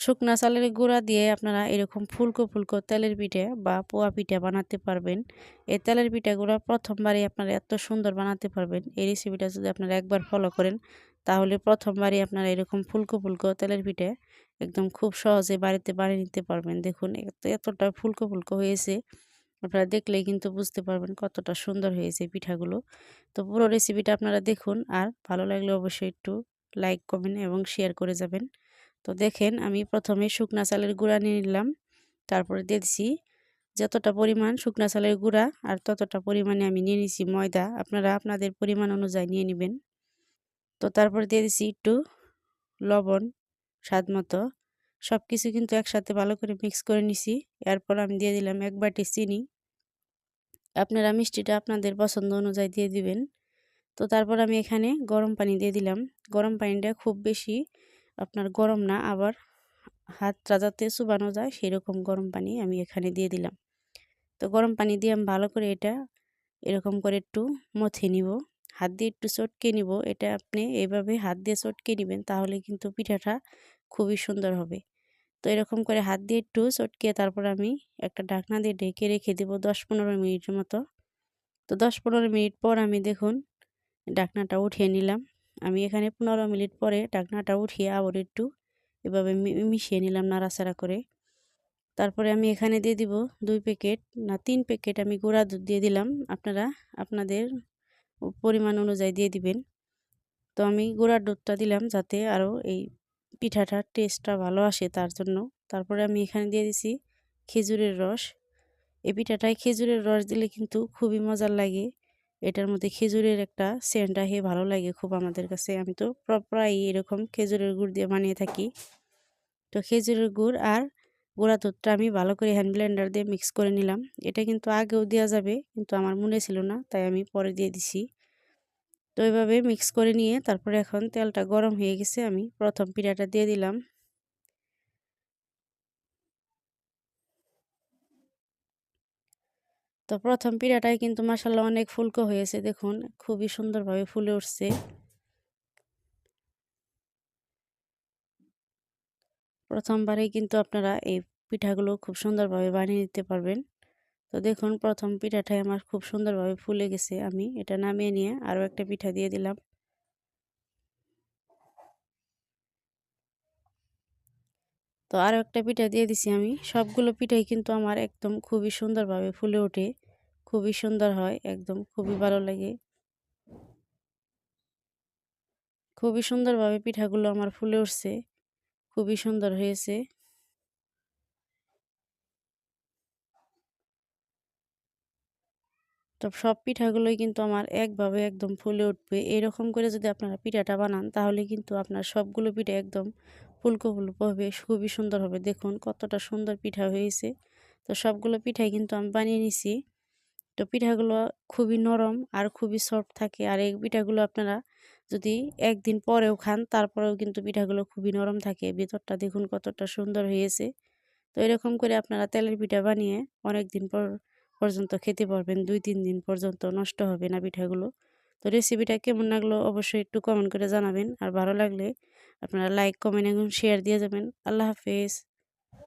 শুকনা চালের গুঁড়া দিয়ে আপনারা এরকম ফুলকো ফুলকো তেলের পিঠে বা পোয়া পিঠা বানাতে পারবেন। এই তেলের পিঠাগুলো প্রথমবারই আপনারা এত সুন্দর বানাতে পারবেন। এই রেসিপিটা যদি আপনারা একবার ফলো করেন, তাহলে প্রথমবারই আপনারা এরকম ফুলকো ফুলকো তেলের পিঠে একদম খুব সহজে বাড়িতে বানিয়ে নিতে পারবেন। দেখুন এতটা ফুলকো ফুলকো হয়েছে। আপনারা দেখলেই কিন্তু বুঝতে পারবেন কতটা সুন্দর হয়েছে পিঠাগুলো। তো পুরো রেসিপিটা আপনারা দেখুন, আর ভালো লাগলে অবশ্যই একটু লাইক কমেন্ট এবং শেয়ার করে যাবেন। তো দেখেন আমি প্রথমে শুকনা চালের গুঁড়া নিয়ে নিলাম। তারপরে দিয়ে দিছি যতটা পরিমাণ শুকনা চালের গুঁড়া আর ততটা পরিমাণে আমি নিয়ে নিছি ময়দা। আপনারা আপনাদের পরিমাণ অনুযায়ী নিয়ে নেবেন। তো তারপরে দিয়ে দিছি একটু লবণ স্বাদ মতো। সব কিছু কিন্তু একসাথে ভালো করে মিক্স করে নিছি। এরপর আমি দিয়ে দিলাম এক বাটি চিনি। আপনারা মিষ্টিটা আপনাদের পছন্দ অনুযায়ী দিয়ে দিবেন। তো তারপর আমি এখানে গরম পানি দিয়ে দিলাম। গরম পানিটা খুব বেশি আপনার গরম না, আবার হাতটা যাতে চুবানো যায়, সেরকম গরম পানি আমি এখানে দিয়ে দিলাম। তো গরম পানি দিয়ে আমি ভালো করে এটা এরকম করে একটু মথে নিব। হাত দিয়ে একটু চটকে নিব। এটা আপনি এইভাবে হাত দিয়ে চটকে নেবেন, তাহলে কিন্তু পিঠাটা খুবই সুন্দর হবে। তো এরকম করে হাত দিয়ে একটু চটকিয়ে তারপর আমি একটা ঢাকনা দিয়ে ঢেকে রেখে দেবো দশ পনেরো মিনিটের মতো। তো দশ পনেরো মিনিট পর আমি দেখুন ঢাকনাটা উঠিয়ে নিলাম। আমি এখানে পনেরো মিনিট পরে ঢাকনাটা উঠিয়ে আবার একটু এভাবে মিশিয়ে নিলাম নাড়াচাড়া করে। তারপরে আমি এখানে দিয়ে দিব দুই প্যাকেট না, তিন প্যাকেট আমি গুঁড়া দুধ দিয়ে দিলাম। আপনারা আপনাদের পরিমাণ অনুযায়ী দিয়ে দিবেন। তো আমি গুঁড়ার দুধটা দিলাম যাতে আরও এই পিঠাটার টেস্টটা ভালো আসে তার জন্য। তারপরে আমি এখানে দিয়ে দিছি খেজুরের রস। এই পিঠাটায় খেজুরের রস দিলে কিন্তু খুবই মজার লাগে। এটার মধ্যে খেজুরের একটা সেন্ট আহে ভালো লাগে খুব আমাদের কাছে। আমি তো প্রায় এরকম খেজুরের গুড় দিয়ে বানিয়ে থাকি। তো খেজুরের গুড় আর গুঁড়া দুধটা আমি ভালো করে হ্যান্ড ব্লেন্ডার দিয়ে মিক্স করে নিলাম। এটা কিন্তু আগেও দেওয়া যাবে, কিন্তু আমার মনে ছিল না, তাই আমি পরে দিয়ে দিছি। তো এইভাবে মিক্স করে নিয়ে তারপরে এখন তেলটা গরম হয়ে গেছে, আমি প্রথম পিঠাটা দিয়ে দিলাম। তো প্রথম পিড়াটায় কিন্তু মাসাল্লাহ অনেক ফুলকো হয়েছে, দেখুন। খুবই সুন্দরভাবে ফুলে উঠছে। প্রথমবারেই কিন্তু আপনারা এই পিঠাগুলো খুব সুন্দরভাবে বানিয়ে নিতে পারবেন। তো দেখুন, প্রথম পিঠাটাই আমার খুব সুন্দরভাবে ফুলে গেছে আমি। এটা নামিয়ে নিয়ে আরও একটা পিঠা দিয়ে দিলাম। তো আরও একটা পিঠা দিয়ে দিছি আমি। সবগুলো পিঠাই কিন্তু আমার একদম খুবই সুন্দরভাবে ফুলে ওঠে। খুবই সুন্দর হয়, একদম খুবই ভালো লাগে। খুবই সুন্দরভাবে পিঠাগুলো আমার ফুলে উঠছে। খুবই সুন্দর হয়েছে। তো সব পিঠাগুলোই কিন্তু আমার একভাবে একদম ফুলে উঠবে। এরকম করে যদি আপনারা পিঠাটা বানান, তাহলে কিন্তু আপনার সবগুলো পিঠা একদম ফুলকো ফুলকো হবে, খুবই সুন্দর হবে। দেখুন কতটা সুন্দর পিঠা হয়েছে। তো সবগুলো পিঠাই কিন্তু আমি বানিয়ে নিছি। তো পিঠাগুলো খুবই নরম আর খুবই সফট থাকে। আর এই পিঠাগুলো আপনারা যদি একদিন পরেও খান, তারপরেও কিন্তু পিঠাগুলো খুবই নরম থাকে। ভেতরটা দেখুন কতটা সুন্দর হয়েছে। তো এরকম করে আপনারা তেলের পিঠা বানিয়ে অনেক দিন পর পর্যন্ত খেতে পারবেন, দুই, তিন দিন পর্যন্ত নষ্ট হবে না পিঠাগুলো। তো রেসিপিটা কেমন লাগল অবশ্যই একটু কমেন্ট করে জানাবেন। আর ভালো লাগলে আপনারা লাইক কমেন্ট এবং শেয়ার দিয়ে যাবেন। আল্লাহ হাফেজ।